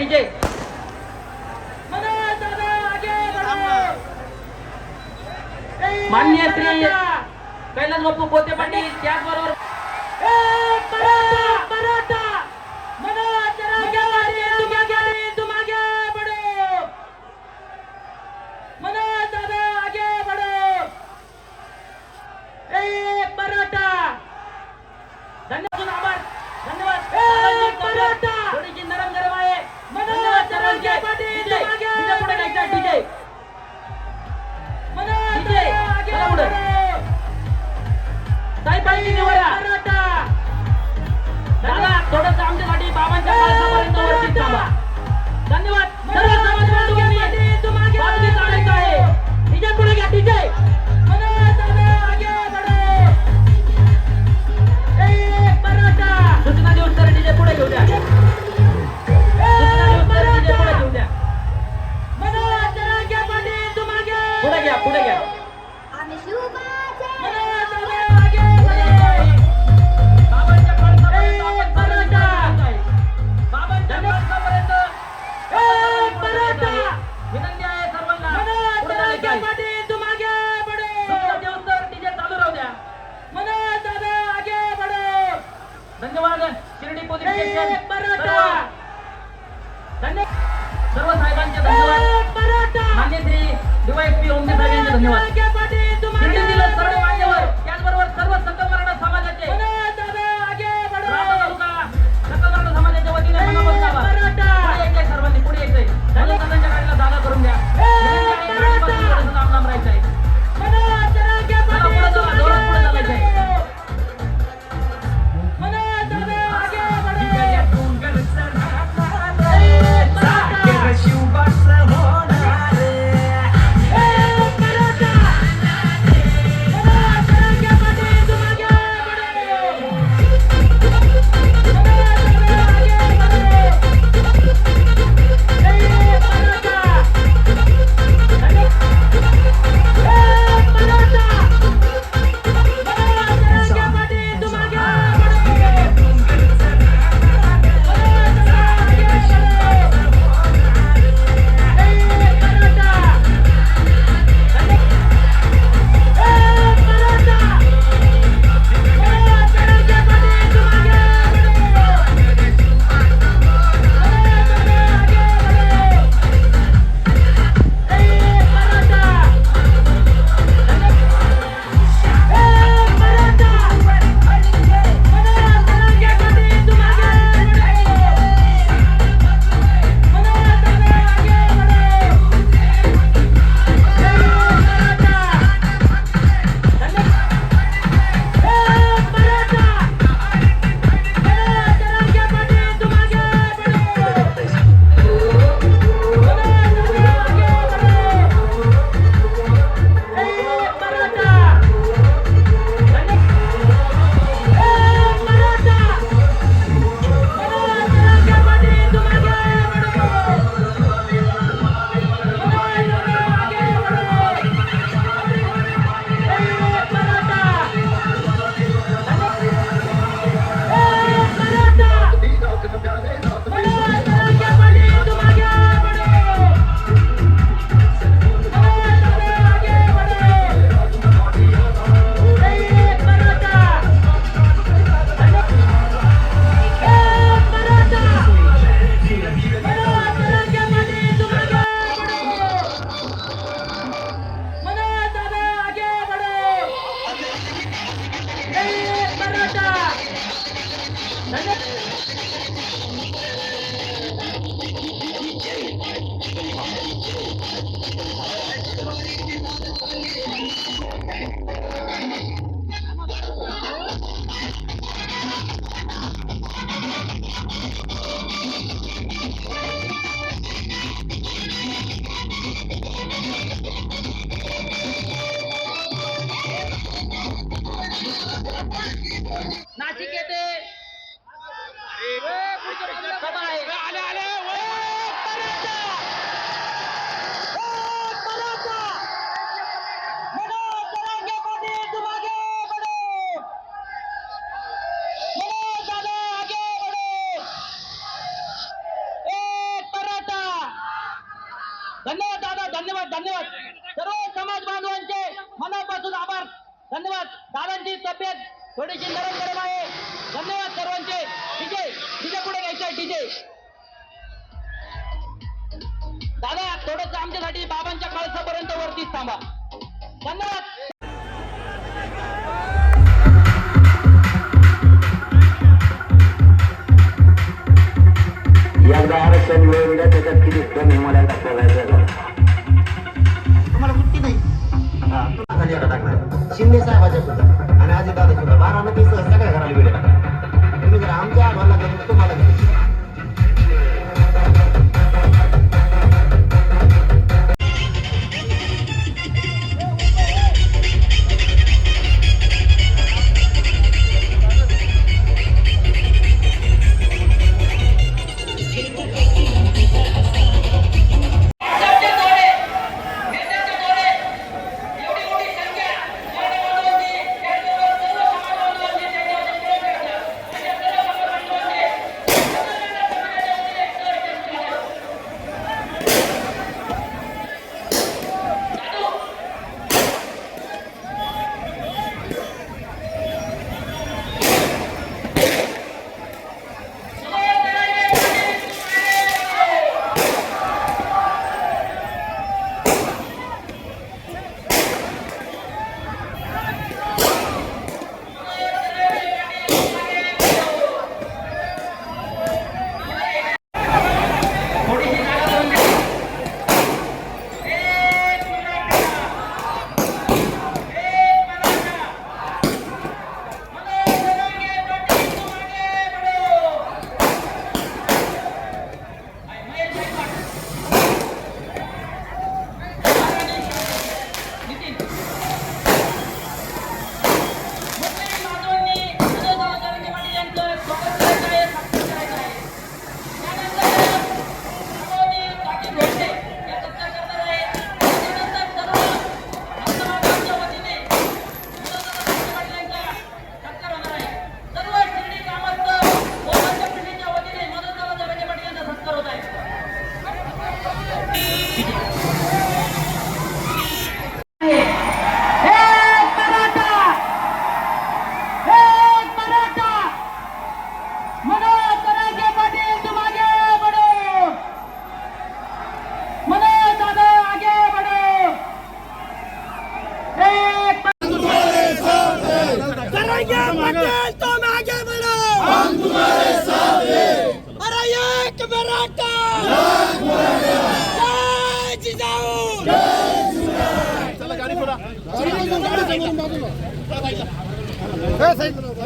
DJ. मान्य श्री कैलास बापू पोते पाटील त्याचबरोबर Bye. Bye. Banyak. डीजे दादा थोडस आमच्यासाठी बाबांच्या कळसापर्यंत वरती थांबा. धन्यवाद. यंदा आरक्षण वेळ त्याच्यात किती कमी मला दाखवायचं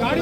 गाडी